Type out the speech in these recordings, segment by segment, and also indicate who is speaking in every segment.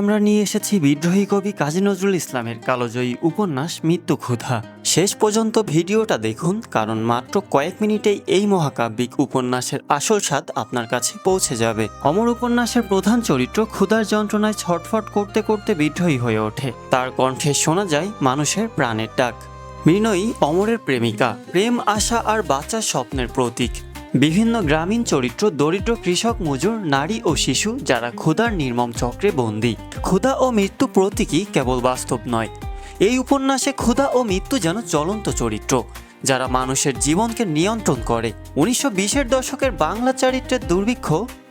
Speaker 1: আমরা নিয়ে এসেছি বিদ্রোহী কবি কাজী নজরুল ইসলামের কালোজয়ী উপন্যাস মৃত্যু ক্ষুধা। শেষ পর্যন্ত ভিডিওটা দেখুন, কারণ মাত্র কয়েক মিনিটেই এই মহাকাব্যিক উপন্যাসের আসল স্বাদ আপনার কাছে পৌঁছে যাবে। অমর উপন্যাসের প্রধান চরিত্র ক্ষুধার যন্ত্রণায় ছটফট করতে করতে বিদ্রোহী হয়ে ওঠে। তার কণ্ঠে শোনা যায় মানুষের প্রাণের ডাক। মৃণয়ী অমরের প্রেমিকা, প্রেম, আশা আর বাচ্চার স্বপ্নের প্রতীক। বিভিন্ন গ্রামীণ চরিত্র দরিদ্র কৃষক, মজুর, নারী ও শিশু যারা ক্ষুধার নির্মম চক্রে বন্দী। ক্ষুধা ও মৃত্যু প্রতীকই কেবল বাস্তব নয়। এই উপন্যাসে ক্ষুধা ও মৃত্যু যেন চলন্ত চরিত্র, যারা মানুষের জীবনকে নিয়ন্ত্রণ করে। উনিশশো বিশের দশকের বাংলা চরিত্রের দুর্ভিক্ষ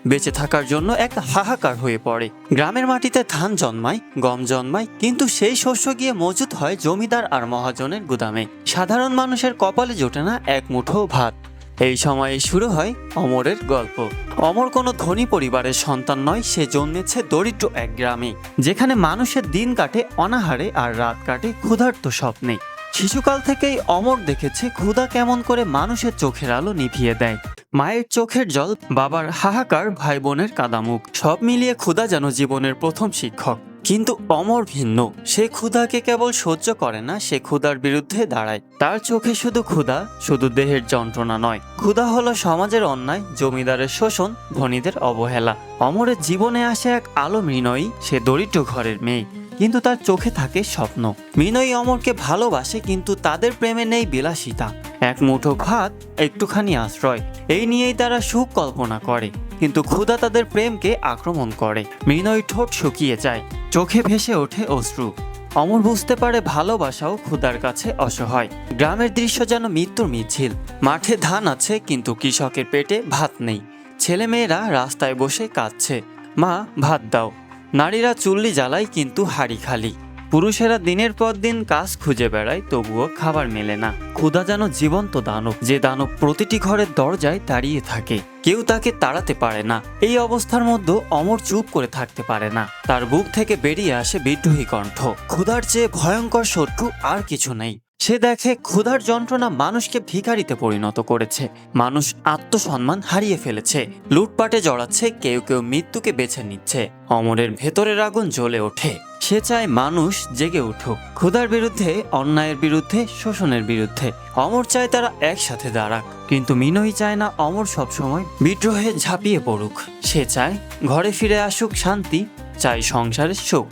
Speaker 1: বেঁচে থাকার জন্য এক হাহাকার হয়ে পড়ে। গ্রামের মাটিতে ধান জন্মায়, গম জন্মায়, কিন্তু সেই শস্য গিয়ে মজুত হয় জমিদার আর মহাজনের গুদামে। সাধারণ মানুষের কপালে জোটে না এক মুঠো ভাত। এই সময়ে শুরু হয় অমরের গল্প। অমর কোনো ধনী পরিবারের সন্তান নয়, সে জন্মেছে দরিদ্র এক গ্রামে, যেখানে মানুষের দিন কাটে অনাহারে আর রাত কাটে ক্ষুধার্ত স্বপ্নে। শিশুকাল থেকেই অমর দেখেছে ক্ষুধা কেমন করে মানুষের চোখের আলো নিভিয়ে দেয়। মায়ের চোখের জল, বাবার হাহাকার, ভাই বোনের কাদামুখ, সব মিলিয়ে ক্ষুধা যেন জীবনের প্রথম শিক্ষক। কিন্তু অমর ভিন্ন। সে ক্ষুধাকে কেবল সহ্য করে না, সে ক্ষুধার বিরুদ্ধে দাঁড়ায়। তার চোখে শুধু ক্ষুধা, শুধু দেহের যন্ত্রণা নয়। ক্ষুধা হলো সমাজের অন্যায়, জমিদারের শোষণ, ধনীদের অবহেলা। অমরের জীবনে আসে এক আলো মৃণয়ী, সে দরিদ্র ঘরের মেয়ে। কিন্তু তার চোখে থাকে স্বপ্ন। মৃণয়ী অমরকে ভালোবাসে, কিন্তু তাদের প্রেমে নেই বিলাসিতা। এক মুঠো ভাত, একটুখানি আশ্রয়, এই নিয়েই তারা সুখ কল্পনা করে। কিন্তু ক্ষুধা তাদের প্রেমকে আক্রমণ করে। মৃণয় ঠোঁট শুকিয়ে যায়। চোখে ভেসে ওঠে অশ্রু। অমর বুঝতে পারে ভালোবাসাও ক্ষুদার কাছে অসহায়। গ্রামের দৃশ্য যেন মৃত্যুর মিছিল। মাঠে ধান আছে, কিন্তু কৃষকের পেটে ভাত নেই। ছেলেমেয়েরা রাস্তায় বসে কাঁদছে। মা, ভাত দাও। নারীরা চুল্লি জ্বালায়, কিন্তু হাড়ি খালি। পুরুষেরা দিনের পর দিন কাজ খুঁজে বেড়ায়, তবুও খাবার মেলে না। ক্ষুধা যেন জীবন্ত দানব, যে দানব প্রতিটি ঘরের দরজায় দাঁড়িয়ে থাকে। কেউ তাকে তাড়াতে পারে না। এই অবস্থার মধ্যে অমর চুপ করে থাকতে পারে না। তার বুক থেকে বেরিয়ে আসে বিদ্রোহী কণ্ঠ। ক্ষুধার চেয়ে ভয়ঙ্কর শত্রু আর কিছু নেই। সে দেখে ক্ষুধার যন্ত্রণা মানুষকে ভিখারিতে পরিণত করেছে। মানুষ আত্মসম্মান হারিয়ে ফেলেছে। লুটপাটে জড়াচ্ছে, কেউ কেউ মৃত্যুকে বেছে নিচ্ছে। অমরের ভেতরের আগুন জ্বলে ওঠে। সে চায় মানুষ জেগে উঠুক। ক্ষুধার বিরুদ্ধে, অন্যায়ের বিরুদ্ধে, শোষণের বিরুদ্ধে। অমর চায় তারা একসাথে দাঁড়াক। কিন্তু মিনই চায় না অমর সবসময় বিদ্রোহে ঝাঁপিয়ে পড়ুক। সে চায় ঘরে ফিরে আসুক শান্তি, চায় সংসারের সুখ।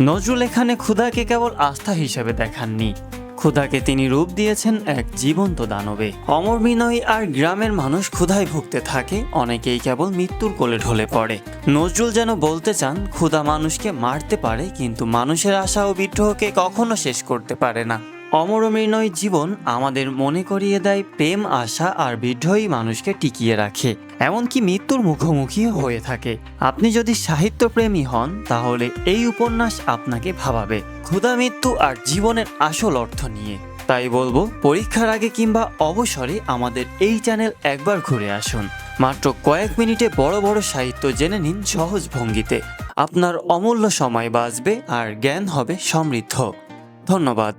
Speaker 1: নজরুল এখানে ক্ষুধাকে কেবল আস্থা হিসেবে দেখাননি। ক্ষুধাকে তিনি রূপ দিয়েছেন এক জীবন্ত দানবে। অমর বিনয় আর গ্রামের মানুষ ক্ষুধায় ভুগতে থাকে, অনেকেই কেবল মৃত্যুর কোলে ঢলে পড়ে। নজরুল যেন বলতে চান, ক্ষুধা মানুষকে মারতে পারে, কিন্তু মানুষের আশা ও বিদ্রোহকে কখনো শেষ করতে পারে না। অমরমৃণয় জীবন আমাদের মনে করিয়ে দেয় প্রেম, আশা আর বিদ্রোহী মানুষকে টিকিয়ে রাখে, এমনকি মৃত্যুর মুখোমুখি হয়ে থাকে। আপনি যদি সাহিত্যপ্রেমী হন, তাহলে এই উপন্যাস আপনাকে ভাবাবে। ক্ষুধা মৃত্যু আর জীবনের আসল অর্থ নিয়ে। তাই বলব, পরীক্ষার আগে কিংবা অবসরে আমাদের এই চ্যানেল একবার ঘুরে আসুন। মাত্র কয়েক মিনিটে বড় বড় সাহিত্য জেনে নিন সহজ ভঙ্গিতে। আপনার অমূল্য সময় বাঁচবে আর জ্ঞান হবে সমৃদ্ধ। ধন্যবাদ।